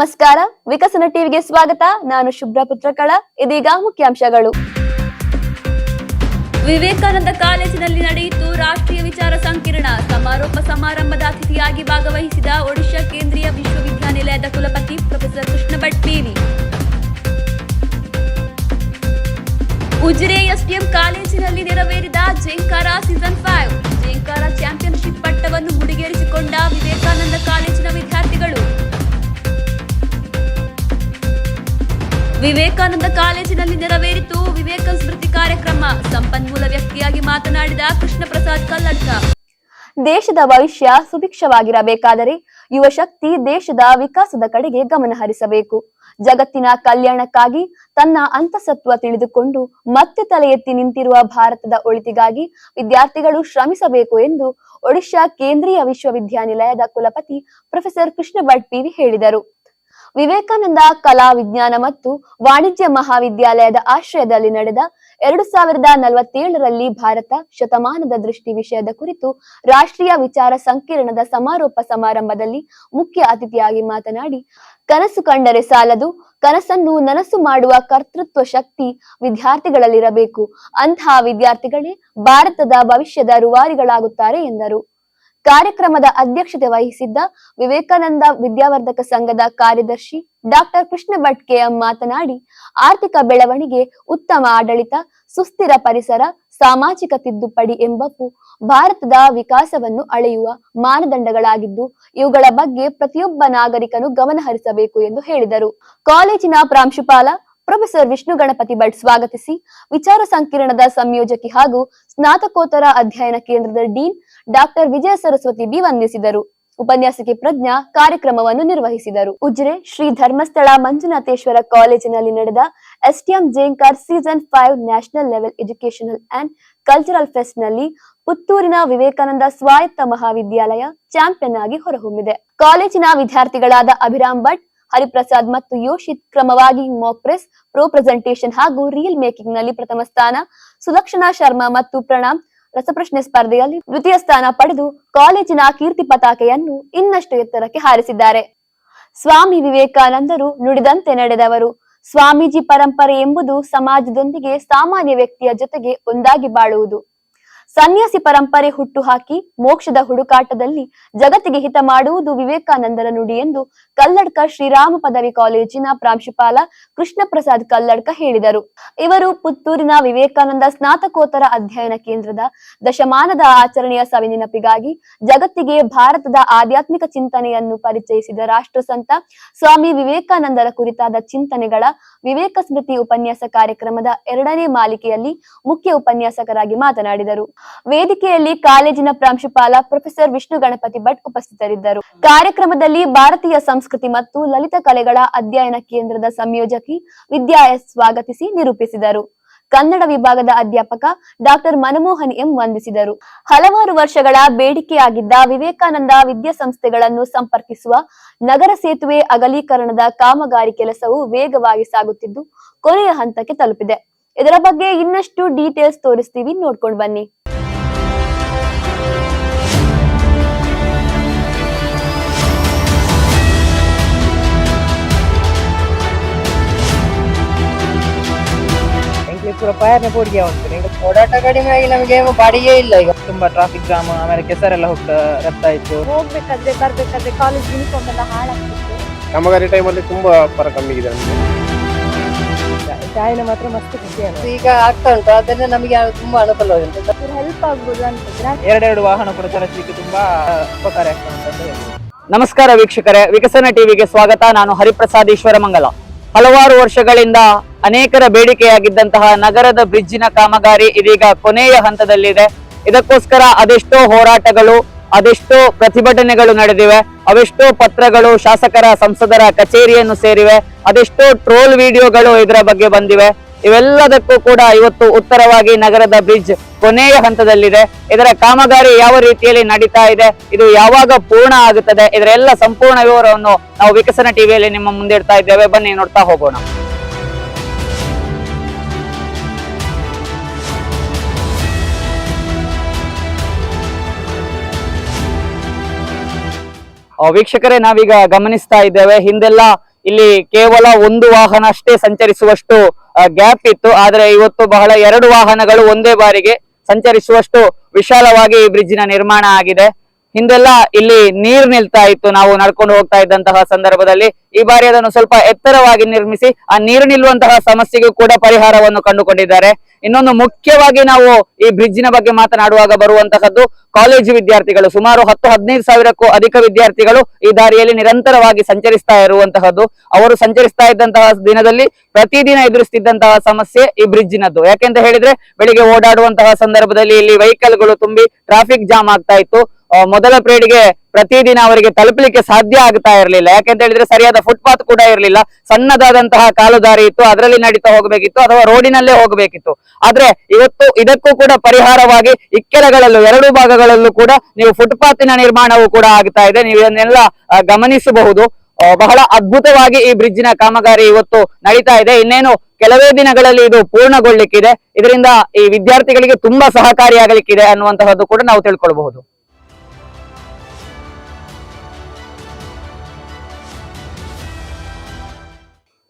ನಮಸ್ಕಾರ. ವಿಕಸನ ಟಿವಿಗೆ ಸ್ವಾಗತ. ನಾನು ಶುಭ್ರ ಪುತ್ರಕಳ. ಇದೀಗ ಮುಖ್ಯಾಂಶಗಳು. ವಿವೇಕಾನಂದ ಕಾಲೇಜಿನಲ್ಲಿ ನಡೆಯಿತು ರಾಷ್ಟ್ರೀಯ ವಿಚಾರ ಸಂಕಿರಣ. ಸಮಾರೋಪ ಸಮಾರಂಭದ ಅತಿಥಿಯಾಗಿ ಭಾಗವಹಿಸಿದ ಒಡಿಶಾ ಕೇಂದ್ರೀಯ ವಿಶ್ವವಿದ್ಯಾನಿಲಯದ ಕುಲಪತಿ professor Krishna Bhat PV. Ujire SDM ಕಾಲೇಜಿನಲ್ಲಿ ನೆರವೇರಿದ Jhenkara season five. Jhenkara championship ಪಟ್ಟವನ್ನು ಮುಡಿಗೇರಿಸಿಕೊಂಡ ವಿವೇಕಾನಂದ ಕಾಲೇಜಿನ ವಿವೇಕಾನಂದ ಕಾಲೇಜಿನಲ್ಲಿ ನೆರವೇರಿತು ವಿವೇಕ ಸ್ಮೃತಿ ಕಾರ್ಯಕ್ರಮ. ಸಂಪನ್ಮೂಲ ವ್ಯಕ್ತಿಯಾಗಿ ಮಾತನಾಡಿದ ಕೃಷ್ಣ ಪ್ರಸಾದ್ ಕಲ್ಲಡ್ಕ. ದೇಶದ ಭವಿಷ್ಯ ಸುಭಿಕ್ಷವಾಗಿರಬೇಕಾದರೆ ಯುವ ಶಕ್ತಿ ದೇಶದ ವಿಕಾಸದ ಕಡೆಗೆ ಗಮನ ಹರಿಸಬೇಕು. ಜಗತ್ತಿನ ಕಲ್ಯಾಣಕ್ಕಾಗಿ ತನ್ನ ಅಂತಸತ್ವ ತಿಳಿದುಕೊಂಡು ಮತ್ತೆ ತಲೆ ಎತ್ತಿ ನಿಂತಿರುವ ಭಾರತದ ಒಳಿತಿಗಾಗಿ ವಿದ್ಯಾರ್ಥಿಗಳು ಶ್ರಮಿಸಬೇಕು ಎಂದು ಒಡಿಶಾ ಕೇಂದ್ರೀಯ ವಿಶ್ವವಿದ್ಯಾನಿಲಯದ ಕುಲಪತಿ ಪ್ರೊಫೆಸರ್ ಕೃಷ್ಣ ಭಟ್ ಪಿವಿ ಹೇಳಿದರು. ವಿವೇಕಾನಂದ ಕಲಾ ವಿಜ್ಞಾನ ಮತ್ತು ವಾಣಿಜ್ಯ ಮಹಾವಿದ್ಯಾಲಯದ ಆಶ್ರಯದಲ್ಲಿ ನಡೆದ ಎರಡು ಸಾವಿರದ ನಲವತ್ತೇಳರಲ್ಲಿ ಭಾರತ ಶತಮಾನದ ದೃಷ್ಟಿ ವಿಷಯದ ಕುರಿತು ರಾಷ್ಟ್ರೀಯ ವಿಚಾರ ಸಂಕಿರಣದ ಸಮಾರೋಪ ಸಮಾರಂಭದಲ್ಲಿ ಮುಖ್ಯ ಅತಿಥಿಯಾಗಿ ಮಾತನಾಡಿ, ಕನಸು ಕಂಡರೆ ಸಾಲದು, ಕನಸನ್ನು ನನಸು ಮಾಡುವ ಕರ್ತೃತ್ವ ಶಕ್ತಿ ವಿದ್ಯಾರ್ಥಿಗಳಲ್ಲಿರಬೇಕು. ಅಂತಹ ವಿದ್ಯಾರ್ಥಿಗಳೇ ಭಾರತದ ಭವಿಷ್ಯದ ರುವಾರಿಗಳಾಗುತ್ತಾರೆ ಎಂದರು. ಕಾರ್ಯಕ್ರಮದ ಅಧ್ಯಕ್ಷತೆ ವಹಿಸಿದ್ದ ವಿವೇಕಾನಂದ ವಿದ್ಯಾವರ್ಧಕ ಸಂಘದ ಕಾರ್ಯದರ್ಶಿ ಡಾಕ್ಟರ್ ಕೃಷ್ಣ ಭಟ್ ಕೆಎಂ ಮಾತನಾಡಿ, ಆರ್ಥಿಕ ಬೆಳವಣಿಗೆ ಉತ್ತಮ ಆಡಳಿತ, ಸುಸ್ಥಿರ ಪರಿಸರ, ಸಾಮಾಜಿಕ ತಿದ್ದುಪಡಿ ಎಂಬವು ಭಾರತದ ವಿಕಾಸವನ್ನು ಅಳೆಯುವ ಮಾನದಂಡಗಳಾಗಿದ್ದು, ಇವುಗಳ ಬಗ್ಗೆ ಪ್ರತಿಯೊಬ್ಬ ನಾಗರಿಕನು ಗಮನ ಹರಿಸಬೇಕು ಎಂದು ಹೇಳಿದರು. ಕಾಲೇಜಿನ ಪ್ರಾಂಶುಪಾಲ ಪ್ರೊಫೆಸರ್ ವಿಷ್ಣು ಗಣಪತಿ ಭಟ್ ಸ್ವಾಗತಿಸಿ, ವಿಚಾರ ಸಂಕಿರಣದ ಸಂಯೋಜಕಿ ಹಾಗೂ ಸ್ನಾತಕೋತ್ತರ ಅಧ್ಯಯನ ಕೇಂದ್ರದ dean doctor Vijaya Saraswathi B ವಂದಿಸಿದರು. ಉಪನ್ಯಾಸಕಿ ಪ್ರಜ್ಞಾ ಕಾರ್ಯಕ್ರಮವನ್ನು ನಿರ್ವಹಿಸಿದರು. ಉಜ್ರೆ ಶ್ರೀ ಧರ್ಮಸ್ಥಳ ಮಂಜುನಾಥೇಶ್ವರ ಕಾಲೇಜಿನಲ್ಲಿ ನಡೆದ SDM Jhenkar season five national level educational and cultural ಫೆಸ್ಟ್ನಲ್ಲಿ ಪುತ್ತೂರಿನ ವಿವೇಕಾನಂದ ಸ್ವಾಯತ್ತ ಮಹಾವಿದ್ಯಾಲಯ ಚಾಂಪಿಯನ್ ಆಗಿ ಹೊರಹೊಮ್ಮಿದೆ. ಕಾಲೇಜಿನ ವಿದ್ಯಾರ್ಥಿಗಳಾದ ಅಭಿರಾಮ್ ಭಟ್, ಹರಿಪ್ರಸಾದ್ ಮತ್ತು ಯೋಶಿತ್ ಕ್ರಮವಾಗಿ ಮಾಕ್ ಪ್ರೆಸ್ ಪ್ರೋ ಪ್ರೆಸೆಂಟೇಷನ್ ಹಾಗೂ ರೀಲ್ ಮೇಕಿಂಗ್ನಲ್ಲಿ ಪ್ರಥಮ ಸ್ಥಾನ, ಸುಲಕ್ಷಣಾ ಶರ್ಮಾ ಮತ್ತು ಪ್ರಣಾಮ್ ರಸಪ್ರಶ್ನೆ ಸ್ಪರ್ಧೆಯಲ್ಲಿ ದ್ವಿತೀಯ ಸ್ಥಾನ ಪಡೆದು ಕಾಲೇಜಿನ ಕೀರ್ತಿ ಪತಾಕೆಯನ್ನು ಇನ್ನಷ್ಟು ಎತ್ತರಕ್ಕೆ ಹಾರಿಸಿದ್ದಾರೆ. ಸ್ವಾಮಿ ವಿವೇಕಾನಂದರು ನುಡಿದಂತೆ ನಡೆದವರು. ಸ್ವಾಮೀಜಿ ಪರಂಪರೆ ಎಂಬುದು ಸಮಾಜದೊಂದಿಗೆ ಸಾಮಾನ್ಯ ವ್ಯಕ್ತಿಯ ಜೊತೆಗೆ ಒಂದಾಗಿ ಬಾಳುವುದು. ಸನ್ಯಾಸಿ ಪರಂಪರೆ ಹುಟ್ಟುಹಾಕಿ ಮೋಕ್ಷದ ಹುಡುಕಾಟದಲ್ಲಿ ಜಗತ್ತಿಗೆ ಹಿತ ಮಾಡುವುದು ವಿವೇಕಾನಂದರ ನುಡಿ ಎಂದು ಕಲ್ಲಡ್ಕ ಶ್ರೀರಾಮ ಪದವಿ ಕಾಲೇಜಿನ ಪ್ರಾಂಶುಪಾಲ ಕೃಷ್ಣ ಪ್ರಸಾದ್ ಕಲ್ಲಡ್ಕ ಹೇಳಿದರು. ಇವರು ಪುತ್ತೂರಿನ ವಿವೇಕಾನಂದ ಸ್ನಾತಕೋತ್ತರ ಅಧ್ಯಯನ ಕೇಂದ್ರದ ದಶಮಾನದ ಆಚರಣೆಯ ಸವಿನೆನಪಿಗಾಗಿ ಜಗತ್ತಿಗೆ ಭಾರತದ ಆಧ್ಯಾತ್ಮಿಕ ಚಿಂತನೆಯನ್ನು ಪರಿಚಯಿಸಿದ ರಾಷ್ಟ್ರಸಂತ ಸ್ವಾಮಿ ವಿವೇಕಾನಂದರ ಕುರಿತಾದ ಚಿಂತನೆಗಳ ವಿವೇಕ ಸ್ಮೃತಿ ಉಪನ್ಯಾಸ ಕಾರ್ಯಕ್ರಮದ ಎರಡನೇ ಮಾಲಿಕೆಯಲ್ಲಿ ಮುಖ್ಯ ಉಪನ್ಯಾಸಕರಾಗಿ ಮಾತನಾಡಿದರು. ವೇದಿಕೆಯಲ್ಲಿ ಕಾಲೇಜಿನ ಪ್ರಾಂಶುಪಾಲ ಪ್ರೊಫೆಸರ್ ವಿಷ್ಣು ಗಣಪತಿ ಭಟ್ ಉಪಸ್ಥಿತರಿದ್ದರು. ಕಾರ್ಯಕ್ರಮದಲ್ಲಿ ಭಾರತೀಯ ಸಂಸ್ಕೃತಿ ಮತ್ತು ಲಲಿತ ಕಲೆಗಳ ಅಧ್ಯಯನ ಕೇಂದ್ರದ ಸಂಯೋಜಕಿ ವಿದ್ಯಾ ಸ್ವಾಗತಿಸಿ ನಿರೂಪಿಸಿದರು. ಕನ್ನಡ ವಿಭಾಗದ ಅಧ್ಯಾಪಕ ಡಾಕ್ಟರ್ ಮನಮೋಹನ್ ಎಂ ವಂದಿಸಿದರು. ಹಲವಾರು ವರ್ಷಗಳ ಬೇಡಿಕೆಯಾಗಿದ್ದ ವಿವೇಕಾನಂದ ವಿದ್ಯಾಸಂಸ್ಥೆಗಳನ್ನು ಸಂಪರ್ಕಿಸುವ ನಗರ ಸೇತುವೆ ಅಗಲೀಕರಣದ ಕಾಮಗಾರಿ ಕೆಲಸವು ವೇಗವಾಗಿ ಸಾಗುತ್ತಿದ್ದು, ಕೊನೆಯ ಹಂತಕ್ಕೆ ತಲುಪಿದೆ. ಇದರ ಬಗ್ಗೆ ಇನ್ನಷ್ಟು ಡೀಟೇಲ್ಸ್ ತೋರಿಸ್ತೀವಿ ನೋಡ್ಕೊಂಡು ಬನ್ನಿ. ಪೂರ ಪಯರ್ನ ಉಂಟು ನಿಂಗೆ ಓಡಾಟ ಕಡಿಮೆ ಆಗಿ ನಮಗೆ ಬಾಡಿಗೆ ಇಲ್ಲ ಈಗ. ತುಂಬಾ ಟ್ರಾಫಿಕ್ ಜಾಮ್ ಆಮೇಲೆ ಕೆಸರೆಲ್ಲ ಹೋಗ್ತಾ ರತ್ತ ಆಯ್ತು ಹೋಗ್ಬೇಕಾದ್ರೆ ಬರ್ಬೇಕಾದ್ರೆ ಕಾಲೇಜ್ ಯೂನಿಫಾರ್ಮ್ ಎಲ್ಲ ಹಾಳಾಗ್ತಿತ್ತು. ಕಾಮಗಾರಿ ಟೈಮಲ್ಲಿ ತುಂಬಾ ಫರಕ್ ಕಮ್ಮಿಗಿದೆ ನಮಗೆ. ಚಾಯ್ನ ಮಾತ್ರ ಮಸ್ತ್ ಖುಷಿ ಈಗ ಆಗ್ತಾ ಉಂಟು ಅದರಿಂದ ನಮಗೆ ತುಂಬಾ ಅನುಕೂಲ ಉಂಟು. ಹೆಲ್ಪ್ ಆಗ್ಬೋದು ಅಂತ ಎರಡೆರಡು ವಾಹನ ಕೂಡ ಚಲಿಸಲಿಕ್ಕೆ ತುಂಬಾ ಉಪಕಾರ ಆಗ್ತಾ ಉಂಟು. ನಮಸ್ಕಾರ ವೀಕ್ಷಕರೇ ವಿಕಸನ ಟಿವಿಗೆ ಸ್ವಾಗತ. ನಾನು ಹರಿಪ್ರಸಾದ್ ಈಶ್ವರ ಮಂಗಲ ಹಲವಾರು ವರ್ಷಗಳಿಂದ ಅನೇಕರ ಬೇಡಿಕೆಯಾಗಿದ್ದಂತಹ ನಗರದ ಬ್ರಿಡ್ಜಿನ ಕಾಮಗಾರಿ ಇದೀಗ ಕೊನೆಯ ಹಂತದಲ್ಲಿದೆ. ಇದಕ್ಕೋಸ್ಕರ ಅದೆಷ್ಟೋ ಹೋರಾಟಗಳು, ಅದೆಷ್ಟೋ ಪ್ರತಿಭಟನೆಗಳು ನಡೆದಿವೆ, ಅವೆಷ್ಟೋ ಪತ್ರಗಳು ಶಾಸಕರ, ಸಂಸದರ ಕಚೇರಿಯನ್ನು ಸೇರಿವೆ, ಅದೆಷ್ಟೋ ಟ್ರೋಲ್ ವಿಡಿಯೋಗಳು ಇದರ ಬಗ್ಗೆ ಬಂದಿವೆ. ಇವೆಲ್ಲದಕ್ಕೂ ಕೂಡ ಇವತ್ತು ಉತ್ತರವಾಗಿ ನಗರದ ಬ್ರಿಡ್ಜ್ ಕೊನೆಯ ಹಂತದಲ್ಲಿದೆ. ಇದರ ಕಾಮಗಾರಿ ಯಾವ ರೀತಿಯಲ್ಲಿ ನಡೀತಾ ಇದೆ, ಇದು ಯಾವಾಗ ಪೂರ್ಣ ಆಗುತ್ತದೆ, ಇದರ ಎಲ್ಲ ಸಂಪೂರ್ಣ ವಿವರವನ್ನು ನಾವು ವಿಕಸನ ಟಿವಿಯಲ್ಲಿ ನಿಮ್ಮ ಮುಂದೆ ಇಡ್ತಾ ಇದ್ದೇವೆ. ಬನ್ನಿ, ನೋಡ್ತಾ ಹೋಗೋಣ. ವೀಕ್ಷಕರೇ, ನಾವೀಗ ಗಮನಿಸ್ತಾ ಇದ್ದೇವೆ, ಹಿಂದೆಲ್ಲ ಇಲ್ಲಿ ಕೇವಲ ಒಂದು ವಾಹನ ಅಷ್ಟೇ ಸಂಚರಿಸುವಷ್ಟು ಗ್ಯಾಪ್ ಇತ್ತು. ಆದರೆ ಇವತ್ತು ಬಹಳ ಎರಡು ವಾಹನಗಳು ಒಂದೇ ಬಾರಿಗೆ ಸಂಚರಿಸುವಷ್ಟು ವಿಶಾಲವಾಗಿ ಈ ಬ್ರಿಡ್ಜಿನ ನಿರ್ಮಾಣ ಆಗಿದೆ. ಹಿಂದೆಲ್ಲ ಇಲ್ಲಿ ನೀರು ನಿಲ್ತಾ ಇತ್ತು. ನಾವು ನಡ್ಕೊಂಡು ಹೋಗ್ತಾ ಇದ್ದಂತಹ ಸಂದರ್ಭದಲ್ಲಿ ಈ ಬಾರಿ ಅದನ್ನು ಸ್ವಲ್ಪ ಎತ್ತರವಾಗಿ ನಿರ್ಮಿಸಿ ಆ ನೀರು ನಿಲ್ಲುವಂತಹ ಸಮಸ್ಯೆಗೂ ಕೂಡ ಪರಿಹಾರವನ್ನು ಕಂಡುಕೊಂಡಿದ್ದಾರೆ. ಇನ್ನೊಂದು ಮುಖ್ಯವಾಗಿ ನಾವು ಈ ಬ್ರಿಡ್ಜಿನ ಬಗ್ಗೆ ಮಾತನಾಡುವಾಗ ಬರುವಂತಹದ್ದು ಕಾಲೇಜು ವಿದ್ಯಾರ್ಥಿಗಳು. ಸುಮಾರು ಹತ್ತು ಹದಿನೈದು ಸಾವಿರಕ್ಕೂ ಅಧಿಕ ವಿದ್ಯಾರ್ಥಿಗಳು ಈ ದಾರಿಯಲ್ಲಿ ನಿರಂತರವಾಗಿ ಸಂಚರಿಸ್ತಾ ಇರುವಂತಹದ್ದು. ಅವರು ಸಂಚರಿಸ್ತಾ ಇದ್ದಂತಹ ದಿನದಲ್ಲಿ ಪ್ರತಿದಿನ ಎದುರಿಸ್ತಿದ್ದಂತಹ ಸಮಸ್ಯೆ ಈ ಬ್ರಿಡ್ಜಿನದ್ದು. ಯಾಕೆಂತ ಹೇಳಿದ್ರೆ, ಬೆಳಿಗ್ಗೆ ಓಡಾಡುವಂತಹ ಸಂದರ್ಭದಲ್ಲಿ ಇಲ್ಲಿ ವೆಹಿಕಲ್ಗಳು ತುಂಬಿ ಟ್ರಾಫಿಕ್ ಜಾಮ್ ಆಗ್ತಾ ಇತ್ತು. ಮೊದಲ ಗೆ ಪ್ರತಿದಿನ ಅವರಿಗೆ ತಲುಪಲಿಕ್ಕೆ ಸಾಧ್ಯ ಆಗ್ತಾ ಇರಲಿಲ್ಲ. ಯಾಕೆಂತ ಹೇಳಿದ್ರೆ ಸರಿಯಾದ ಫುಟ್ಪಾತ್ ಕೂಡ ಇರಲಿಲ್ಲ. ಸಣ್ಣದಾದಂತಹ ಕಾಲು ದಾರಿ ಇತ್ತು, ಅದರಲ್ಲಿ ನಡೀತಾ ಹೋಗಬೇಕಿತ್ತು ಅಥವಾ ರೋಡಿನಲ್ಲೇ ಹೋಗಬೇಕಿತ್ತು. ಆದ್ರೆ ಇವತ್ತು ಇದಕ್ಕೂ ಕೂಡ ಪರಿಹಾರವಾಗಿ ಇಕ್ಕೆಲಗಳಲ್ಲೂ, ಎರಡು ಭಾಗಗಳಲ್ಲೂ ಕೂಡ ನೀವು ಫುಟ್ಪಾತಿನ ನಿರ್ಮಾಣವೂ ಕೂಡ ಆಗ್ತಾ ಇದೆ. ನೀವು ಇದನ್ನೆಲ್ಲ ಗಮನಿಸಬಹುದು. ಬಹಳ ಅದ್ಭುತವಾಗಿ ಈ ಬ್ರಿಡ್ಜಿನ ಕಾಮಗಾರಿ ಇವತ್ತು ನಡೀತಾ ಇದೆ. ಇನ್ನೇನು ಕೆಲವೇ ದಿನಗಳಲ್ಲಿ ಇದು ಪೂರ್ಣಗೊಳ್ಳಿಕ್ಕಿದೆ. ಇದರಿಂದ ಈ ವಿದ್ಯಾರ್ಥಿಗಳಿಗೆ ತುಂಬಾ ಸಹಕಾರಿಯಾಗಲಿಕ್ಕಿದೆ ಅನ್ನುವಂತಹದ್ದು ಕೂಡ ನಾವು ತಿಳ್ಕೊಳ್ಬಹುದು.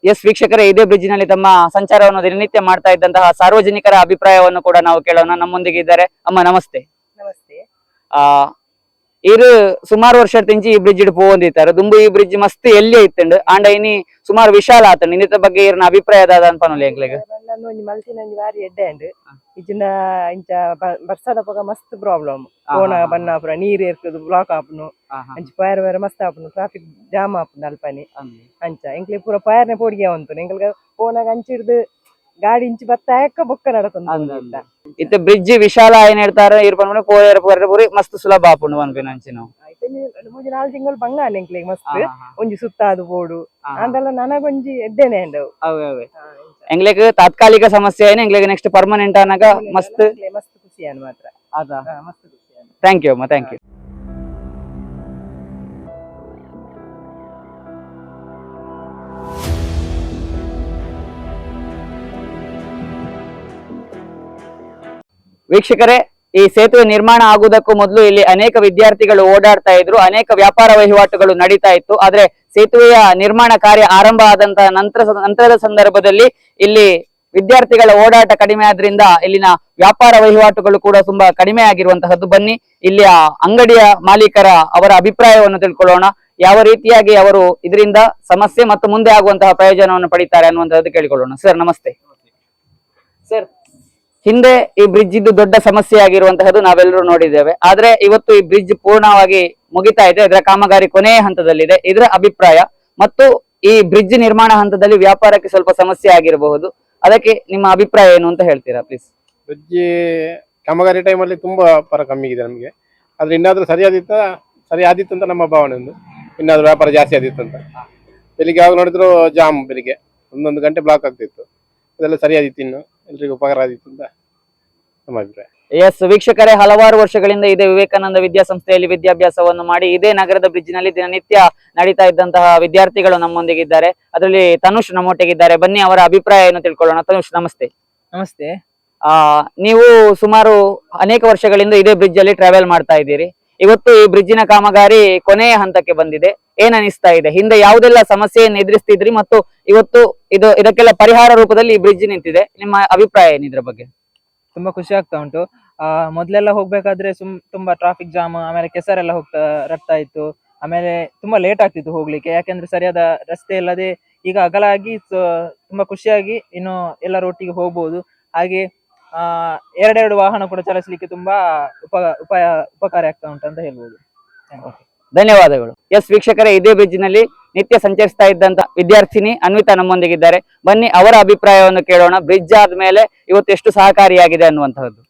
ಎಸ್ ವೀಕ್ಷಕರೇ ಇದೇ ಬ್ರಿಡ್ಜ್ನಲ್ಲಿ ತಮ್ಮ ಸಂಚಾರವನ್ನು ದಿನನಿತ್ಯ ಮಾಡ್ತಾ ಇದ್ದಂತಹ ಸಾರ್ವಜನಿಕರ ಅಭಿಪ್ರಾಯವನ್ನು ಕೂಡ ನಾವು ಕೇಳೋಣ. ನಮ್ಮೊಂದಿಗೆ ಇದ್ದಾರೆ. ಅಮ್ಮ ನಮಸ್ತೆ. ನಮಸ್ತೆ. ಆ ಇದು ಸುಮಾರು ವರ್ಷ ತಿಂಚಿ ಈ ಬ್ರಿಡ್ಜ್ ಇಡ್ ಪೋಂದಿತ್ತಾರೆ ದುಂಬು ಈ ಬ್ರಿಡ್ಜ್ ಮಸ್ತ್ ಎಲ್ಲಿ ಐತಂಡ್ ಆಂಡ ಇನಿ ಸುಮಾರು ವಿಶಾಲ ಆತಂಡ್. ಇನ್ನಿತ ಬಗ್ಗೆ ಇರ್ನ ಅಭಿಪ್ರಾಯ ಅಂತ ಅನ್ಪನೊಲಿ ಎಂಕ್ಲೆಗ್ ನಾನು ಒಂಜಿ ಬಾರಿ ಎಡ್ಡೆ ಅಂಡ್. ಇಜ್ಜಿನ ಇಂಚ ಬರ್ಸಾದ ಪಗ ಮಸ್ತ್ ಪ್ರಾಬ್ಲಮ್ ಕೋಣ ಬನ್ನ ಪುರ ನೀರ್ ಇರ್ತದ ಬ್ಲಾಕ್ ಆಪುನು ಅಂಚ ಪಯರ್ ಬೇರೆ ಮಸ್ತ್ ಆಪುನು ಟ್ರಾಫಿಕ್ ಜಾಮ್ ಆಪುನು ಅಲ್ಪನಿ. ಅಂಚ ಎಂಕ್ಲೆ ಪೂರ ಪಯರ್ನೆ ಪೋಡಿಗೆ ಅವಂತು ಎಂಕ್ಲೆಗ್ ಕೋಣಾಗ ಅಂಚಿಡ್ದು ಗಾಡಿ ಇಂಚಿ ಬತ್ತಾಯಕ ಬೊಕ್ಕ ನಡತಂದ ಇತ್ತೆ ಬ್ರಿಡ್ಜ್ ವಿಶಾಲ ಏನ್ ಹೇಳ್ತಾರೆ ಇರ್ಪನ್ ಪೋಯರ್ ಪೂರಿ ಮಸ್ತ್ ಸುಲಭ ಆಪುಂಡು ಅನ್ಪಿನ ಅಂಚಿನ ಮೂಜಿ ನಾಲ್ ತಿಂಗಳು ಬಂಗಾನ ಎಂಕ್ಲೆಗ್ ಮಸ್ತ್. ಒಂಜಿ ಸುತ್ತಾದು ಬೋಡು. ಅಂದೆಲ್ಲ ನನಗೊಂಜಿ ಎಡ್ಡೆನೆ ಅಂಡವು ಎಂಗ್ಲೆಗ್ ತಾತ್ಕಾಲಿಕ ಸಮಸ್ಯೆ ಏನು ಎಂಗ್ಲೆಗ್ ನೆಕ್ಸ್ಟ್ ಪರ್ಮನೆಂಟ್ ಅನ್ನಾಗ ಮಸ್ತ್. ಮಸ್ತ್ ಖುಷಿ ಅನ್ ಮಾತ್ರ. ಅದಾ? ಮಸ್ತ್ ಖುಷಿ ಥ್ಯಾಂಕ್ ಯು ಅಮ್ಮ ಥ್ಯಾಂಕ್ ಯು ವೀಕ್ಷಕರೇ ಈ ಸೇತುವೆ ನಿರ್ಮಾಣ ಆಗುವುದಕ್ಕೂ ಮೊದಲು ಇಲ್ಲಿ ಅನೇಕ ವಿದ್ಯಾರ್ಥಿಗಳು ಓಡಾಡ್ತಾ ಇದ್ರು, ಅನೇಕ ವ್ಯಾಪಾರ ವಹಿವಾಟುಗಳು ನಡೀತಾ ಇತ್ತು. ಆದ್ರೆ ಸೇತುವೆಯ ನಿರ್ಮಾಣ ಕಾರ್ಯ ಆರಂಭ ಆದಂತಹ ನಂತರ ನಂತರದ ಸಂದರ್ಭದಲ್ಲಿ ಇಲ್ಲಿ ವಿದ್ಯಾರ್ಥಿಗಳ ಓಡಾಟ ಕಡಿಮೆ ಆದ್ರಿಂದ ಇಲ್ಲಿನ ವ್ಯಾಪಾರ ವಹಿವಾಟುಗಳು ಕೂಡ ತುಂಬಾ ಕಡಿಮೆ ಆಗಿರುವಂತಹದ್ದು. ಬನ್ನಿ ಇಲ್ಲಿಯ ಅಂಗಡಿಯ ಮಾಲೀಕರ ಅವರ ಅಭಿಪ್ರಾಯವನ್ನು ತಿಳ್ಕೊಳ್ಳೋಣ. ಯಾವ ರೀತಿಯಾಗಿ ಅವರು ಇದರಿಂದ ಸಮಸ್ಯೆ ಮತ್ತು ಮುಂದೆ ಆಗುವಂತಹ ಪ್ರಯೋಜನವನ್ನು ಪಡಿತಾರೆ ಅನ್ನುವಂತಹದ್ದು ಕೇಳಿಕೊಳ್ಳೋಣ. ಸರ್, ನಮಸ್ತೆ. ಸರ್ ಹಿಂದೆ ಈ ಬ್ರಿಡ್ಜ್ ಇದ್ದು ದೊಡ್ಡ ಸಮಸ್ಯೆ ಆಗಿರುವಂತಹದ್ದು ನಾವೆಲ್ಲರೂ ನೋಡಿದ್ದೇವೆ. ಆದ್ರೆ ಇವತ್ತು ಈ ಬ್ರಿಡ್ಜ್ ಪೂರ್ಣವಾಗಿ ಮುಗಿತಾ ಇದೆ. ಇದರ ಕಾಮಗಾರಿ ಕೊನೆಯ ಹಂತದಲ್ಲಿದೆ. ಇದರ ಅಭಿಪ್ರಾಯ. ಮತ್ತು ಈ ಬ್ರಿಡ್ಜ್ ನಿರ್ಮಾಣ ಹಂತದಲ್ಲಿ ವ್ಯಾಪಾರಕ್ಕೆ ಸ್ವಲ್ಪ ಸಮಸ್ಯೆ ಆಗಿರಬಹುದು. ಅದಕ್ಕೆ ನಿಮ್ಮ ಅಭಿಪ್ರಾಯ ಏನು ಅಂತ ಹೇಳ್ತೀರಾ ಪ್ಲೀಸ್ ಬ್ರಿಡ್ಜ್ ಕಾಮಗಾರಿ ಟೈಮಲ್ಲಿ ತುಂಬಾ ಪರ ಕಮ್ಮಿ ಇದೆ ನಮಗೆ. ಆದ್ರೆ ಇನ್ನಾದ್ರೂ ಸರಿಯಾದಿತ್ತ ಸರಿ ಆದಿತ್ತು ಅಂತ ನಮ್ಮ ಭಾವನೆ ಒಂದು. ಇನ್ನಾದ್ರೂ ವ್ಯಾಪಾರ ಜಾಸ್ತಿ ಆದಿತ್ತು ಅಂತ. ಬೆಳಿಗ್ಗೆ ಯಾವಾಗ ನೋಡಿದ್ರು ಜಾಮ್ ಬೆಳಿಗ್ಗೆ. ಒಂದೊಂದು ಗಂಟೆ ಬ್ಲಾಕ್ ಆಗ್ತಿತ್ತು. ಅದೆಲ್ಲ ಸರಿಯಾದಿತ್ತು ಇನ್ನು. ಎಲ್ರಿಗೂ ಉಪಕಾರ ಆದಿತ್ತು ಅಂತ ನಮ್ಮ ಅಭಿಪ್ರಾಯ. ಎಸ್ ವೀಕ್ಷಕರೇ ಹಲವಾರು ವರ್ಷಗಳಿಂದ ಇದೇ ವಿವೇಕಾನಂದ ವಿದ್ಯಾಸಂಸ್ಥೆಯಲ್ಲಿ ವಿದ್ಯಾಭ್ಯಾಸವನ್ನು ಮಾಡಿ ಇದೇ ನಗರದ ಬ್ರಿಡ್ಜ್ನಲ್ಲಿ ದಿನನಿತ್ಯ ನಡೀತಾ ಇದ್ದಂತಹ ವಿದ್ಯಾರ್ಥಿಗಳು ನಮ್ಮೊಂದಿಗಿದ್ದಾರೆ. ಅದರಲ್ಲಿ ತನುಷ್ ನಮ್ಮೊಟ್ಟಿಗಿದ್ದಾರೆ. ಬನ್ನಿ ಅವರ ಅಭಿಪ್ರಾಯ ಏನು ತಿಳ್ಕೊಳ್ಳೋಣ. ತನುಷ್ ನಮಸ್ತೆ. ನಮಸ್ತೆ. ಆ ನೀವು ಸುಮಾರು ಅನೇಕ ವರ್ಷಗಳಿಂದ ಇದೇ ಬ್ರಿಡ್ಜ್ ಅಲ್ಲಿ ಟ್ರಾವೆಲ್ ಮಾಡ್ತಾ ಇದ್ದೀರಿ. ಇವತ್ತು ಈ ಬ್ರಿಡ್ಜಿನ ಕಾಮಗಾರಿ ಕೊನೆಯ ಹಂತಕ್ಕೆ ಬಂದಿದೆ. ಏನ್ ಇದೆ? ಹಿಂದೆ ಯಾವುದೆಲ್ಲ ಸಮಸ್ಯೆಯನ್ನು ಎದುರಿಸ್ತಿದ್ರಿ ಮತ್ತು ಇವತ್ತು ಇದು ಇದಕ್ಕೆಲ್ಲ ಪರಿಹಾರ ರೂಪದಲ್ಲಿ ಈ ಬ್ರಿಡ್ಜ್ ನಿಂತಿದೆ. ನಿಮ್ಮ ಅಭಿಪ್ರಾಯ ಏನಿದ್ರ ಬಗ್ಗೆ? ತುಂಬಾ ಖುಷಿ ಆಗ್ತಾ ಉಂಟು. ಆ, ಮೊದ್ಲೆಲ್ಲ ಹೋಗ್ಬೇಕಾದ್ರೆ ಸುಮ್ ತುಂಬಾ ಟ್ರಾಫಿಕ್ ಜಾಮ್ ಆಮೇಲೆ ಕೆಸರೆಲ್ಲ ಹೋಗ್ತಾ ರಟ್ತಾ ಇತ್ತು. ಆಮೇಲೆ ತುಂಬಾ ಲೇಟ್ ಆಗ್ತಿತ್ತು ಹೋಗ್ಲಿಕ್ಕೆ. ಯಾಕೆಂದ್ರೆ ಸರಿಯಾದ ರಸ್ತೆ ಇಲ್ಲದೆ ಈಗ ಅಗಲಾಗಿ ತುಂಬಾ ಖುಷಿಯಾಗಿ ಇನ್ನು ಎಲ್ಲರ ಒಟ್ಟಿಗೆ ಹೋಗ್ಬೋದು. ಹಾಗೆ ಆ ಎರಡೆರಡು ವಾಹನ ಕೂಡ ಚಲಿಸಲಿಕ್ಕೆ ತುಂಬಾ ಉಪ ಉಪಾಯ ಉಪಕಾರ ಆಗ್ತಾ ಉಂಟು ಅಂತ ಹೇಳ್ಬೋದು. ಧನ್ಯವಾದಗಳು. ಎಸ್ ವೀಕ್ಷಕರೇ ಇದೇ ಬ್ರಿಡ್ಜ್ನಲ್ಲಿ ನಿತ್ಯ ಸಂಚರಿಸ್ತಾ ಇದ್ದಂತ ವಿದ್ಯಾರ್ಥಿನಿ ಅನ್ವಿತಾ ನಮ್ಮೊಂದಿಗಿದ್ದಾರೆ. ಬನ್ನಿ ಅವರ ಅಭಿಪ್ರಾಯವನ್ನು ಕೇಳೋಣ. ಬ್ರಿಡ್ಜ್ ಆದ್ಮೇಲೆ ಇವತ್ತು ಎಷ್ಟು ಸಹಕಾರಿಯಾಗಿದೆ ಅನ್ನುವಂತಹದ್ದು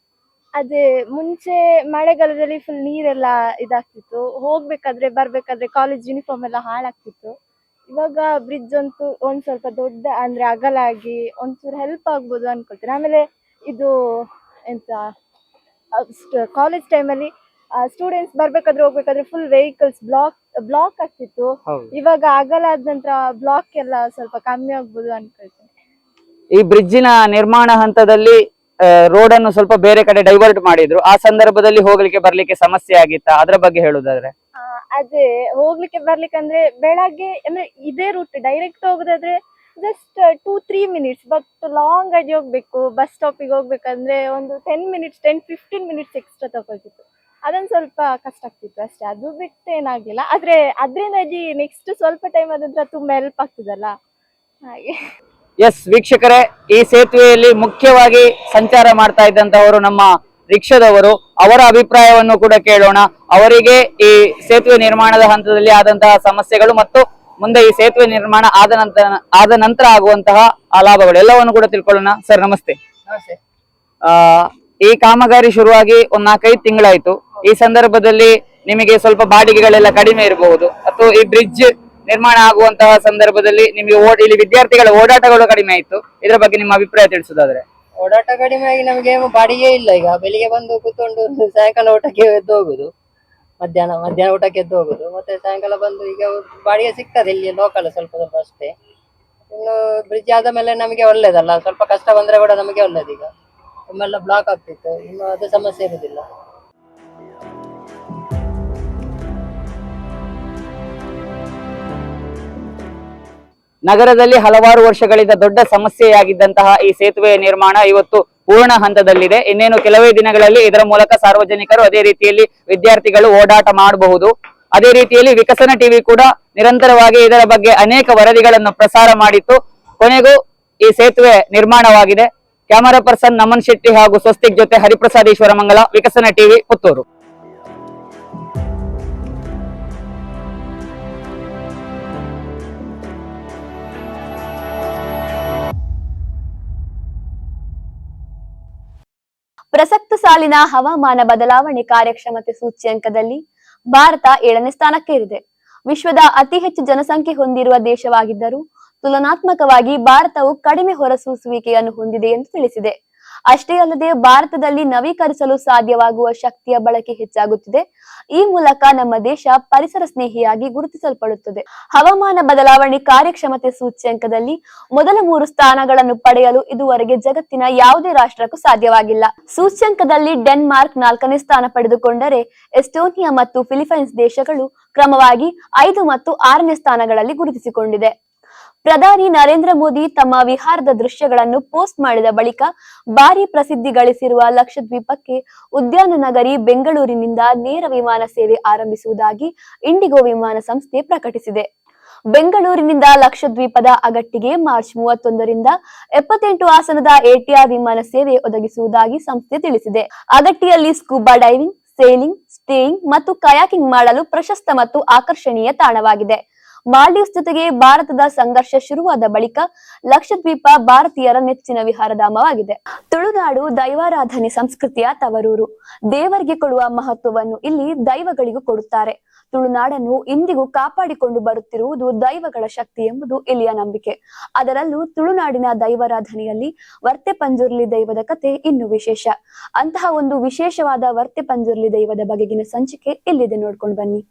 ಅದೇ ಮುಂಚೆ ಮಳೆಗಾಲದಲ್ಲಿ ಫುಲ್ ನೀರೆಲ್ಲ ಇದಾಗ್ತಿತ್ತು. ಹೋಗ್ಬೇಕಾದ್ರೆ ಬರ್ಬೇಕಾದ್ರೆ ಕಾಲೇಜ್ ಯೂನಿಫಾರ್ಮ್ ಎಲ್ಲ ಹಾಳಾಗ್ತಿತ್ತು. ಇವಾಗ ಬ್ರಿಡ್ಜ್ ಅಂತೂ ಒಂದ್ ಸ್ವಲ್ಪ ದೊಡ್ಡ ಅಂದ್ರೆ ಅಗಲಾಗಿ ಒಂಚೂರು ಹೆಲ್ಪ್ ಆಗ್ಬೋದು ಅನ್ಕೊಳ್ತೀನಿ. ಆಮೇಲೆ ಇದು ಎಂತ ಕಾಲೇಜ್ ಟೈಮಲ್ಲಿ ಸ್ಟೂಡೆಂಟ್ಸ್ ಬರ್ಬೇಕಾದ್ರೆ ಹೋಗ್ಬೇಕಾದ್ರೆ ಫುಲ್ ವೆಹಿಕಲ್ಸ್ ಬ್ಲಾಕ್ ಬ್ಲಾಕ್ ಆಗ್ತಿತ್ತು. ಇವಾಗ ಅಗಲ ಆದ ನಂತರ ಬ್ಲಾಕ್ ಎಲ್ಲ ಸ್ವಲ್ಪ ಕಮ್ಮಿ ಆಗ್ಬೋದು ಅನ್ಕೊಳ್ತೀನಿ. ಈ ಬ್ರಿಡ್ಜಿನ ನಿರ್ಮಾಣ ಹಂತದಲ್ಲಿ ರೋಡ್ ಅನ್ನು ಸ್ವಲ್ಪ ಬೇರೆ ಕಡೆ ಡೈವರ್ಟ್ ಮಾಡಿದ್ರು. ಆ ಸಂದರ್ಭದಲ್ಲಿ ಹೋಗ್ಲಿಕ್ಕೆ ಬರ್ಲಿಕ್ಕೆ ಸಮಸ್ಯೆ ಆಗಿತ್ತಾ? ಅದ್ರ ಬಗ್ಗೆ ಹೇಳುದಾದ್ರೆ. ಅದೇ ಹೋಗ್ಲಿಕ್ಕೆ ಬರ್ಲಿಕ್ಕೆ ಅಂದ್ರೆ ಬೆಳಗ್ಗೆ ಅಂದ್ರೆ ಇದೇ route direct ಹೋಗುದಾದ್ರೆ just two three minutes but long ಆಗಿ ಹೋಗಬೇಕು ಬಸ್ ಸ್ಟಾಪಿಗೆ ಹೋಗ್ಬೇಕಂದ್ರೆ ಒಂದು ten minutes ten fifteen minutes extra ತಗೊಳ್ತಿತ್ತು. ಅದೊಂದು ಸ್ವಲ್ಪ ಕಷ್ಟ ಆಗ್ತಿತ್ತು ಅಷ್ಟೇ, ಅದು ಬಿಟ್ಟು ಏನಾಗಿಲ್ಲ ಆದರೆ ಅದರಿಂದಾಗಿ ನೆಕ್ಸ್ಟ್ ಸ್ವಲ್ಪ ಟೈಮ್ ಆದ ತುಂಬ ಹೆಲ್ಪ್ ಆಗ್ತದಲ್ಲ? ಹಾಗೆ. ಎಸ್ ವೀಕ್ಷಕರೇ, ಈ ಸೇತುವೆಯಲ್ಲಿ ಮುಖ್ಯವಾಗಿ ಸಂಚಾರ ಮಾಡ್ತಾ ಇದ್ದಂತಹವರು ನಮ್ಮ ರಿಕ್ಷಾದವರು. ಅವರ ಅಭಿಪ್ರಾಯವನ್ನು ಕೂಡ ಕೇಳೋಣ. ಅವರಿಗೆ ಈ ಸೇತುವೆ ನಿರ್ಮಾಣದ ಹಂತದಲ್ಲಿ ಆದಂತಹ ಸಮಸ್ಯೆಗಳು ಮತ್ತು ಮುಂದೆ ಈ ಸೇತುವೆ ನಿರ್ಮಾಣ ಆದ ನಂತರ ಆದ ನಂತರ ಆಗುವಂತಹ ಲಾಭಗಳು ಎಲ್ಲವನ್ನು ಕೂಡ ತಿಳ್ಕೊಳ್ಳೋಣ. ಸರ್ ನಮಸ್ತೆ. ಆ ಈ ಕಾಮಗಾರಿ ಶುರುವಾಗಿ ಒಂದ್ ನಾಲ್ಕೈದು ತಿಂಗಳಾಯ್ತು. ಈ ಸಂದರ್ಭದಲ್ಲಿ ನಿಮಗೆ ಸ್ವಲ್ಪ ಬಾಡಿಗೆಗಳೆಲ್ಲ ಕಡಿಮೆ ಇರಬಹುದು. ಅಥವಾ ಈ ಬ್ರಿಡ್ಜ್ ನಿರ್ಮಾಣ ಆಗುವಂತಹ ಸಂದರ್ಭದಲ್ಲಿ ನಿಮಗೆ ಓಡ್ ಇಲ್ಲಿ ವಿದ್ಯಾರ್ಥಿಗಳ ಓಡಾಟಗಳು ಕಡಿಮೆ ಆಯ್ತು. ಇದರ ಬಗ್ಗೆ ನಿಮ್ಮ ಅಭಿಪ್ರಾಯ ತಿಳಿಸೋದಾದ್ರೆ. ಓಡಾಟ ಕಡಿಮೆ ಆಗಿ ನಮಗೆ ಬಾಡಿಗೆ ಇಲ್ಲ ಈಗ. ಬೆಳಿಗ್ಗೆ ಬಂದು ಕೂತ್ಕೊಂಡು ಸಾಯಂಕಾಲ ಊಟಕ್ಕೆ ಎದ್ದು ಹೋಗುದು. ಮಧ್ಯಾಹ್ನ ಮಧ್ಯಾಹ್ನ ಊಟಕ್ಕೆ ಎದ್ದು ಹೋಗುದು. ಮತ್ತೆ ಸಾಯಂಕಾಲ ಬಂದು ಈಗ ಬಾಡಿಗೆ ಸಿಗ್ತದೆ, ಇಲ್ಲಿ ಲೋಕಲ್ ಸ್ವಲ್ಪ ಸ್ವಲ್ಪ ಅಷ್ಟೇ. ಇನ್ನು ಬ್ರಿಡ್ಜ್ ಆದ ಮೇಲೆ ನಮಗೆ ಒಳ್ಳೇದಲ್ಲ, ಸ್ವಲ್ಪ ಕಷ್ಟ ಬಂದ್ರೆ ಕೂಡ ನಮಗೆ ಒಳ್ಳೇದು ಈಗ. ಒಮ್ಮೆಲ್ಲ ಬ್ಲಾಕ್ ಆಗ್ತಿತ್ತು, ಇನ್ನು ಅದು ಸಮಸ್ಯೆ ಇರುವುದಿಲ್ಲ ನಗರದಲ್ಲಿ ಹಲವಾರು ವರ್ಷಗಳಿಂದ ದೊಡ್ಡ ಸಮಸ್ಯೆಯಾಗಿದ್ದಂತಹ ಈ ಸೇತುವೆಯ ನಿರ್ಮಾಣ ಇವತ್ತು ಪೂರ್ಣ ಹಂತದಲ್ಲಿದೆ. ಇನ್ನೇನು ಕೆಲವೇ ದಿನಗಳಲ್ಲಿ ಇದರ ಮೂಲಕ ಸಾರ್ವಜನಿಕರು ಅದೇ ರೀತಿಯಲ್ಲಿ ವಿದ್ಯಾರ್ಥಿಗಳು ಓಡಾಟ ಮಾಡಬಹುದು. ಅದೇ ರೀತಿಯಲ್ಲಿ ವಿಕಸನ ಟಿವಿ ಕೂಡ ನಿರಂತರವಾಗಿ ಇದರ ಬಗ್ಗೆ ಅನೇಕ ವರದಿಗಳನ್ನು ಪ್ರಸಾರ ಮಾಡಿತ್ತು. ಕೊನೆಗೂ ಈ ಸೇತುವೆ ನಿರ್ಮಾಣವಾಗಿದೆ. ಕ್ಯಾಮರಾ ಪರ್ಸನ್ ನಮನ್ ಶೆಟ್ಟಿ ಹಾಗೂ ಸ್ವಸ್ತಿಕ್ ಜೊತೆ ಹರಿಪ್ರಸಾದೇಶ್ವರ ಮಂಗಲ ವಿಕಸನ ಟಿವಿ ಪುತ್ತೂರು. ಪ್ರಸಕ್ತ ಸಾಲಿನ ಹವಾಮಾನ ಬದಲಾವಣೆ ಕಾರ್ಯಕ್ಷಮತೆ ಸೂಚ್ಯಂಕದಲ್ಲಿ ಭಾರತ ಏಳನೇ ಸ್ಥಾನಕ್ಕೇರಿದೆ. ವಿಶ್ವದ ಅತಿ ಹೆಚ್ಚು ಜನಸಂಖ್ಯೆ ಹೊಂದಿರುವ ದೇಶವಾಗಿದ್ದರೂ ತುಲನಾತ್ಮಕವಾಗಿ ಭಾರತವು ಕಡಿಮೆ ಹೊರಸೂಸುವಿಕೆಯನ್ನು ಹೊಂದಿದೆ ಎಂದು ತಿಳಿಸಿದೆ. ಅಷ್ಟೇ ಅಲ್ಲದೆ ಭಾರತದಲ್ಲಿ ನವೀಕರಿಸಲು ಸಾಧ್ಯವಾಗುವ ಶಕ್ತಿಯ ಬಳಕೆ ಹೆಚ್ಚಾಗುತ್ತಿದೆ. ಈ ಮೂಲಕ ನಮ್ಮ ದೇಶ ಪರಿಸರ ಸ್ನೇಹಿಯಾಗಿ ಗುರುತಿಸಲ್ಪಡುತ್ತದೆ. ಹವಾಮಾನ ಬದಲಾವಣೆ ಕಾರ್ಯಕ್ಷಮತೆ ಸೂಚ್ಯಂಕದಲ್ಲಿ ಮೊದಲ ಮೂರು ಸ್ಥಾನಗಳನ್ನು ಪಡೆಯಲು ಇದುವರೆಗೆ ಜಗತ್ತಿನ ಯಾವುದೇ ರಾಷ್ಟ್ರಕ್ಕೂ ಸಾಧ್ಯವಾಗಿಲ್ಲ. ಸೂಚ್ಯಂಕದಲ್ಲಿ ಡೆನ್ಮಾರ್ಕ್ ನಾಲ್ಕನೇ ಸ್ಥಾನ ಪಡೆದುಕೊಂಡರೆ ಎಸ್ಟೋನಿಯಾ ಮತ್ತು ಫಿಲಿಪೈನ್ಸ್ ದೇಶಗಳು ಕ್ರಮವಾಗಿ ಐದು ಮತ್ತು ಆರನೇ ಸ್ಥಾನಗಳಲ್ಲಿ ಗುರುತಿಸಿಕೊಂಡಿದೆ. ಪ್ರಧಾನಿ ನರೇಂದ್ರ ಮೋದಿ ತಮ್ಮ ವಿಹಾರದ ದೃಶ್ಯಗಳನ್ನು ಪೋಸ್ಟ್ ಮಾಡಿದ ಬಳಿಕ ಭಾರಿ ಪ್ರಸಿದ್ಧಿ ಗಳಿಸಿರುವ ಲಕ್ಷದ್ವೀಪಕ್ಕೆ ಉದ್ಯಾನ ನಗರಿ ಬೆಂಗಳೂರಿನಿಂದ ನೇರ ವಿಮಾನ ಸೇವೆ ಆರಂಭಿಸುವುದಾಗಿ ಇಂಡಿಗೋ ವಿಮಾನ ಸಂಸ್ಥೆ ಪ್ರಕಟಿಸಿದೆ. ಬೆಂಗಳೂರಿನಿಂದ ಲಕ್ಷದ್ವೀಪದ ಅಗಟ್ಟಿಗೆ ಮಾರ್ಚ್ ಮೂವತ್ತೊಂದರಿಂದ ಎಪ್ಪತ್ತೆಂಟು ಆಸನದ ಎಟಿಆರ್ ವಿಮಾನ ಸೇವೆ ಒದಗಿಸುವುದಾಗಿ ಸಂಸ್ಥೆ ತಿಳಿಸಿದೆ. ಅಗಟ್ಟಿಯಲ್ಲಿ ಸ್ಕೂಬಾ ಡೈವಿಂಗ್, ಸೇಲಿಂಗ್ ಸ್ಟೇಯಿಂಗ್ ಮತ್ತು ಕಯಾಕಿಂಗ್ ಮಾಡಲು ಪ್ರಶಸ್ತ ಮತ್ತು ಆಕರ್ಷಣೀಯ ತಾಣವಾಗಿದೆ. ಮಾಲ್ಡೀವ್ಸ್ ಜೊತೆಗೆ ಭಾರತದ ಸಂಘರ್ಷ ಶುರುವಾದ ಬಳಿಕ ಲಕ್ಷದ್ವೀಪ ಭಾರತೀಯರ ನೆಚ್ಚಿನ ವಿಹಾರಧಾಮವಾಗಿದೆ. ತುಳುನಾಡು ದೈವಾರಾಧನೆ ಸಂಸ್ಕೃತಿಯ ತವರೂರು. ದೇವರಿಗೆ ಕೊಡುವ ಮಹತ್ವವನ್ನು ಇಲ್ಲಿ ದೈವಗಳಿಗೂ ಕೊಡುತ್ತಾರೆ. ತುಳುನಾಡನ್ನು ಇಂದಿಗೂ ಕಾಪಾಡಿಕೊಂಡು ಬರುತ್ತಿರುವುದು ದೈವಗಳ ಶಕ್ತಿ ಎಂಬುದು ಇಲ್ಲಿಯ ನಂಬಿಕೆ. ಅದರಲ್ಲೂ ತುಳುನಾಡಿನ ದೈವಾರಾಧನೆಯಲ್ಲಿ ವರ್ತೆ ಪಂಜುರ್ಲಿ ದೈವದ ಕತೆ ಇನ್ನು ವಿಶೇಷ. ಅಂತಹ ಒಂದು ವಿಶೇಷವಾದ ವರ್ತೆ ಪಂಜುರ್ಲಿ ದೈವದ ಬಗೆಗಿನ ಸಂಚಿಕೆ ಇಲ್ಲಿದೆ ನೋಡ್ಕೊಂಡು ಬನ್ನಿ.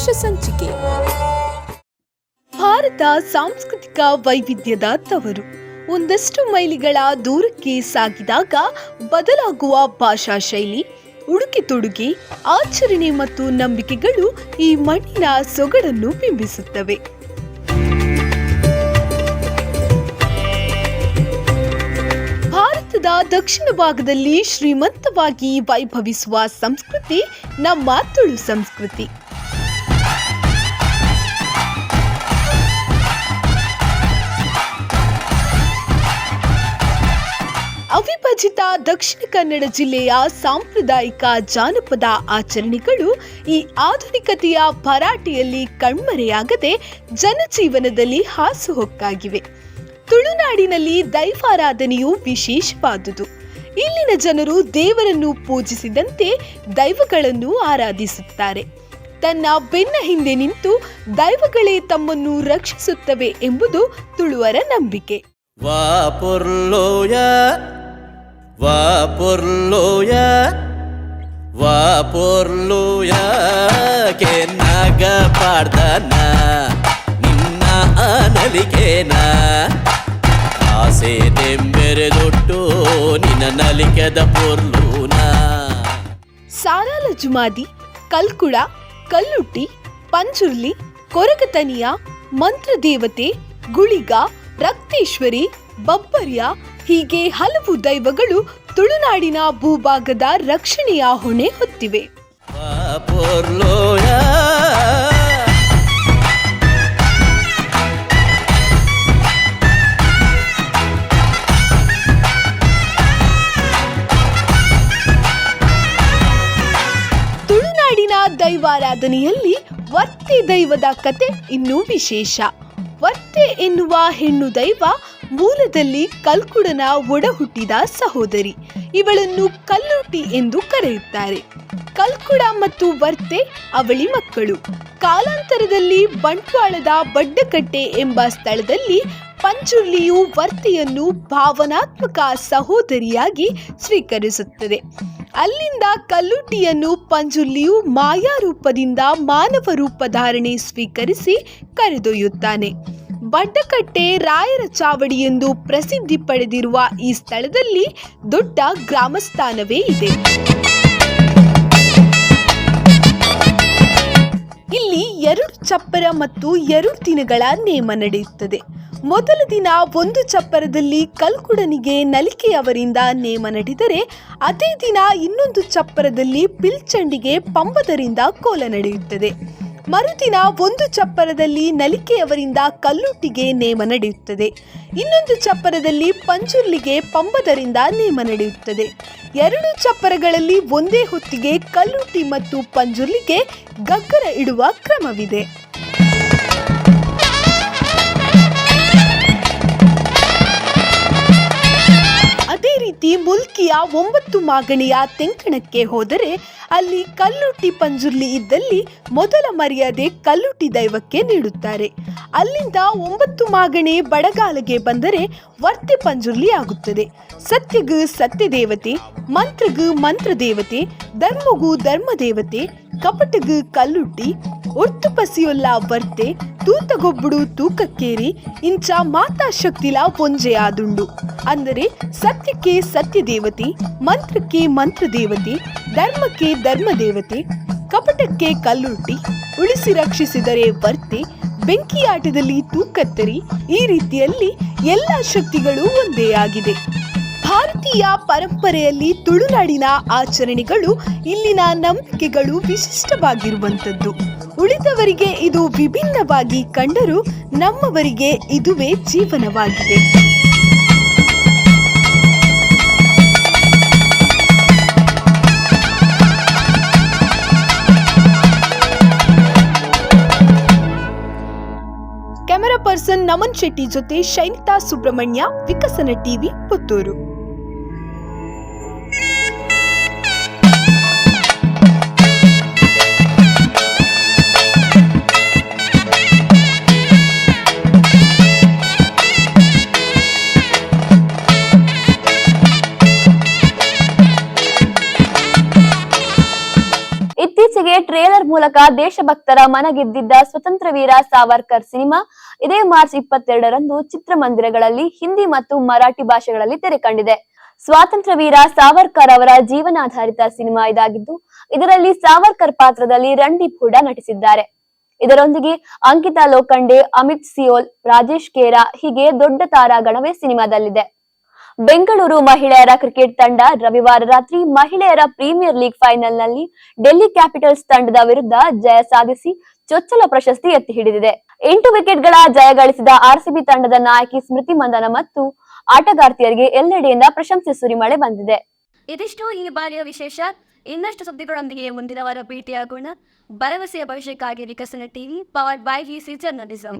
ವಿಶೇಷ ಸಂಚಿಕೆ. ಭಾರತ ಸಾಂಸ್ಕೃತಿಕ ವೈವಿಧ್ಯದ ತವರು. ಒಂದಷ್ಟು ಮೈಲಿಗಳ ದೂರಕ್ಕೆ ಸಾಗಿದಾಗ ಬದಲಾಗುವ ಭಾಷಾ ಶೈಲಿ, ಉಡುಗೆ ತೊಡುಗೆ, ಆಚರಣೆ ಮತ್ತು ನಂಬಿಕೆಗಳು ಈ ಮಣ್ಣಿನ ಸೊಗಡನ್ನು ಬಿಂಬಿಸುತ್ತವೆ. ಭಾರತದ ದಕ್ಷಿಣ ಭಾಗದಲ್ಲಿ ಶ್ರೀಮಂತವಾಗಿ ವೈಭವಿಸುವ ಸಂಸ್ಕೃತಿ ನಮ್ಮ ತುಳು ಸಂಸ್ಕೃತಿ. ಅವಿಭಜಿತ ದಕ್ಷಿಣ ಕನ್ನಡ ಜಿಲ್ಲೆಯ ಸಾಂಪ್ರದಾಯಿಕ ಜಾನಪದ ಆಚರಣೆಗಳು ಈ ಆಧುನಿಕತೆಯ ಭರಾಟೆಯಲ್ಲಿ ಕಣ್ಮರೆಯಾಗದೆ ಜನಜೀವನದಲ್ಲಿ ಹಾಸುಹೊಕ್ಕಾಗಿವೆ ತುಳುನಾಡಿನಲ್ಲಿ ದೈವಾರಾಧನೆಯು ವಿಶೇಷವಾದುದು. ಇಲ್ಲಿನ ಜನರು ದೇವರನ್ನು ಪೂಜಿಸಿದಂತೆ ದೈವಗಳನ್ನು ಆರಾಧಿಸುತ್ತಾರೆ. ತನ್ನ ಬೆನ್ನ ಹಿಂದೆ ನಿಂತು ದೈವಗಳೇ ತಮ್ಮನ್ನು ರಕ್ಷಿಸುತ್ತವೆ ಎಂಬುದು ತುಳುವರ ನಂಬಿಕೆ. ವಾಪುರ್ಲೋಯ ವಾಪುರ್ಲೋಯ, ಕೆನ್ನಾಗ ಪಾಡ್ದನ, ನಿನ್ನ ಅನಲಿಕೆನ. ಆಸೆ ತೆಂಬೆರೆದೊಟ್ಟು ನಿನ್ನ ನಲಿಕೆದ ಪೊರ್ಲೂನ. ಸಾರಾಲ ಜುಮಾದಿ, ಕಲ್ಕುಳ, ಕಲ್ಲುಟ್ಟಿ ಪಂಚುರ್ಲಿ ಕೊರಗತನಿಯ, ಮಂತ್ರದೇವತೆ, ಗುಳಿಗ, ರಕ್ತೇಶ್ವರಿ, ಬಬ್ಬರ್ಯ ಹೀಗೆ ಹಲವು ದೈವಗಳು ತುಳುನಾಡಿನ ಭೂಭಾಗದ ರಕ್ಷಣೆಯ ಹೊಣೆ ಹೊತ್ತಿವೆ. ತುಳುನಾಡಿನ ದೈವಾರಾಧನೆಯಲ್ಲಿ ವರ್ತೆ ದೈವದ ಕತೆ ಇನ್ನೂ ವಿಶೇಷ. ವರ್ತೆ ಎನ್ನುವ ಹೆಣ್ಣು ದೈವ ಮೂಲದಲ್ಲಿ ಕಲ್ಕುಡನ ಒಡಹುಟ್ಟಿದ ಸಹೋದರಿ. ಇವಳನ್ನು ಕಲ್ಲುಟಿ ಎಂದು ಕರೆಯುತ್ತಾರೆ. ಕಲ್ಕುಡ ಮತ್ತು ವರ್ತೆ ಅವಳಿ ಮಕ್ಕಳು. ಕಾಲಾಂತರದಲ್ಲಿ ಬಂಟ್ವಾಳದ ಬಡ್ಡಕಟ್ಟೆ ಎಂಬ ಸ್ಥಳದಲ್ಲಿ ಪಂಚುರ್ಲಿಯು ವರ್ತೆಯನ್ನು ಭಾವನಾತ್ಮಕ ಸಹೋದರಿಯಾಗಿ ಸ್ವೀಕರಿಸುತ್ತದೆ. ಅಲ್ಲಿಂದ ಕಲ್ಲುಟಿಯನ್ನು ಪಂಜುರ್ಲಿಯು ಮಾಯಾ ರೂಪದಿಂದ ಮಾನವ ರೂಪ ಧಾರಣೆ ಸ್ವೀಕರಿಸಿ ಕರೆದೊಯ್ಯುತ್ತಾನೆ. ಬಡ್ಡಕಟ್ಟೆ ರಾಯರ ಚಾವಡಿ ಎಂದು ಪ್ರಸಿದ್ಧಿ ಪಡೆದಿರುವ ಈ ಸ್ಥಳದಲ್ಲಿ ದೊಡ್ಡ ಗ್ರಾಮಸ್ಥಾನವೇ ಇದೆ. ಇಲ್ಲಿ ಎರಡು ಚಪ್ಪರ ಮತ್ತು ಎರಡು ದಿನಗಳ ನೇಮ ನಡೆಯುತ್ತದೆ. ಮೊದಲ ದಿನ ಒಂದು ಚಪ್ಪರದಲ್ಲಿ ಕಲ್ಕುಡನಿಗೆ ನಲಿಕೆಯವರಿಂದ ನೇಮ ನಡೆದರೆ, ಅದೇ ದಿನ ಇನ್ನೊಂದು ಚಪ್ಪರದಲ್ಲಿ ಪಿಲ್ಚಂಡಿಗೆ ಪಂಬದರಿಂದ ಕೋಲ ನಡೆಯುತ್ತದೆ. ಮರುದಿನ ಒಂದು ಚಪ್ಪರದಲ್ಲಿ ನಲಿಕೆಯವರಿಂದ ಕಲ್ಲುಟ್ಟಿಗೆ ನೇಮ ನಡೆಯುತ್ತದೆ. ಇನ್ನೊಂದು ಚಪ್ಪರದಲ್ಲಿ ಪಂಚುರ್ಲಿಗೆ ಪಂಬದರಿಂದ ನೇಮ ನಡೆಯುತ್ತದೆ. ಎರಡು ಚಪ್ಪರಗಳಲ್ಲಿ ಒಂದೇ ಹೊತ್ತಿಗೆ ಕಲ್ಲುಟ್ಟಿ ಮತ್ತು ಪಂಜುರ್ಲಿಗೆ ಗಗ್ಗರ ಇಡುವ ಕ್ರಮವಿದೆ. ರೀತಿ ಮುಲ್ಕಿಯ ಒಂಬತ್ತು ಮಾಗಣಿಯ ತೆಂಕಣಕ್ಕೆ ಹೋದರೆ ಅಲ್ಲಿ ಕಲ್ಲುಟ್ಟಿ ಪಂಜುರ್ಲಿ ಇದ್ದಲ್ಲಿ ಮೊದಲ ಮರ್ಯಾದೆ ಕಲ್ಲುಟ್ಟಿ ದೈವಕ್ಕೆ ನೀಡುತ್ತಾರೆ. ಅಲ್ಲಿಂದ ಒಂಬತ್ತು ಮಾಗಣೆ ಬಡಗಾಲಗೆ ಬಂದರೆ ವರ್ತಿ ಪಂಜುರ್ಲಿ ಆಗುತ್ತದೆ. ಸತ್ಯಗು ಸತ್ಯ ದೇವತೆ ಮಂತ್ರಗು ಮಂತ್ರ ದೇವತೆ ಧರ್ಮಗು ಧರ್ಮ ದೇವತೆ ಕಪಟಗು ಕಲ್ಲುಟ್ಟಿ ಒರ್ತು ಪಸಿಯೊಲ್ಲ ಬರ್ತೆ ತೂತಗೊಬ್ಬಡು ತೂಕಕ್ಕೇರಿ, ಇಂಚ ಮಾತಾ ಶಕ್ತಿಲ ಪೊಂಜೆಯಾದುಂಡು ಅಂದರೆ ಸತ್ಯಕ್ಕೆ ಸತ್ಯ ದೇವತೆ ಮಂತ್ರಕ್ಕೆ ಮಂತ್ರ ದೇವತೆ ಧರ್ಮಕ್ಕೆ ಧರ್ಮ ದೇವತೆ ಕಪಟಕ್ಕೆ ಕಲ್ಲುಟ್ಟಿ ಉಳಿಸಿ ರಕ್ಷಿಸಿದರೆ ವರ್ತೆ, ಬೆಂಕಿಯಾಟದಲ್ಲಿ ತೂಕತ್ತರಿ, ಈ ರೀತಿಯಲ್ಲಿ ಎಲ್ಲ ಶಕ್ತಿಗಳು ಒಂದೇ ಆಗಿದೆ. ಭಾರತೀಯ ಪರಂಪರೆಯಲ್ಲಿ ತುಳುನಾಡಿನ ಆಚರಣೆಗಳು ಇಲ್ಲಿನ ನಂಬಿಕೆಗಳು ವಿಶಿಷ್ಟವಾಗಿರುವಂಥದ್ದು. ಉಳಿದವರಿಗೆ ಇದು ವಿಭಿನ್ನವಾಗಿ ಕಂಡರೂ ನಮ್ಮವರಿಗೆ ಇದುವೇ ಜೀವನವಾಗಿದೆ. ಪರ್ಸನ್ ನಮನ್ ಶೆಟ್ಟಿ ಜೊತೆ ಶೈನಿತಾ ಸುಬ್ರಹ್ಮಣ್ಯ ವಿಕಸನ ಟಿವಿ ಪುತ್ತೂರು. ಮೂಲಕ ದೇಶಭಕ್ತರ ಮನಗೆದ್ದಿದ್ದ ಸ್ವತಂತ್ರ ವೀರ ಸಾವರ್ಕರ್ ಸಿನಿಮಾ ಇದೇ ಮಾರ್ಚ್ ಇಪ್ಪತ್ತೆರಡರಂದು ಚಿತ್ರಮಂದಿರಗಳಲ್ಲಿ ಹಿಂದಿ ಮತ್ತು ಮರಾಠಿ ಭಾಷೆಗಳಲ್ಲಿ ತೆರೆ ಕಂಡಿದೆ. ಸ್ವಾತಂತ್ರ್ಯ ವೀರ ಸಾವರ್ಕರ್ ಅವರ ಜೀವನಾಧಾರಿತ ಸಿನಿಮಾ ಇದಾಗಿದ್ದು, ಇದರಲ್ಲಿ ಸಾವರ್ಕರ್ ಪಾತ್ರದಲ್ಲಿ ರಣದೀಪ್ ಕೂಡ ನಟಿಸಿದ್ದಾರೆ. ಇದರೊಂದಿಗೆ ಅಂಕಿತಾ ಲೋಖಂಡೆ, ಅಮಿತ್ ಸಿಯೋಲ್, ರಾಜೇಶ್ ಖೇರಾ ಹೀಗೆ ದೊಡ್ಡ ತಾರಾಗಣವೇ ಸಿನಿಮಾದಲ್ಲಿದೆ. ಬೆಂಗಳೂರು ಮಹಿಳೆಯರ ಕ್ರಿಕೆಟ್ ತಂಡ ರವಿವಾರ ರಾತ್ರಿ ಮಹಿಳೆಯರ ಪ್ರೀಮಿಯರ್ ಲೀಗ್ ಫೈನಲ್ನಲ್ಲಿ ಡೆಲ್ಲಿ ಕ್ಯಾಪಿಟಲ್ಸ್ ತಂಡದ ವಿರುದ್ಧ ಜಯ ಸಾಧಿಸಿ ಚೊಚ್ಚಲ ಪ್ರಶಸ್ತಿ ಎತ್ತಿ ಹಿಡಿದಿದೆ. ಎಂಟು ವಿಕೆಟ್ಗಳ ಜಯ ಗಳಿಸಿದ ಆರ್ಸಿಬಿ ತಂಡದ ನಾಯಕಿ ಸ್ಮೃತಿ ಮಂದನ ಮತ್ತು ಆಟಗಾರ್ತಿಯರಿಗೆ ಎಲ್ಲೆಡೆಯಿಂದ ಪ್ರಶಂಸೆ ಸುರಿಮಳೆ ಬಂದಿದೆ. ಇದಿಷ್ಟು ಈ ಬಾರಿಯ ವಿಶೇಷ. ಇನ್ನಷ್ಟು ಸುದ್ದಿಗಳೊಂದಿಗೆ ಮುಂದಿನ ವಾರ ಭೇಟಿಯಾಗೋಣ. ಭರವಸೆಯ ಭವಿಷ್ಯಕ್ಕಾಗಿ ವಿಕಸನ ಟಿವಿ ಪವರ್ಡ್ ಬೈ ಜರ್ನಲಿಸಂ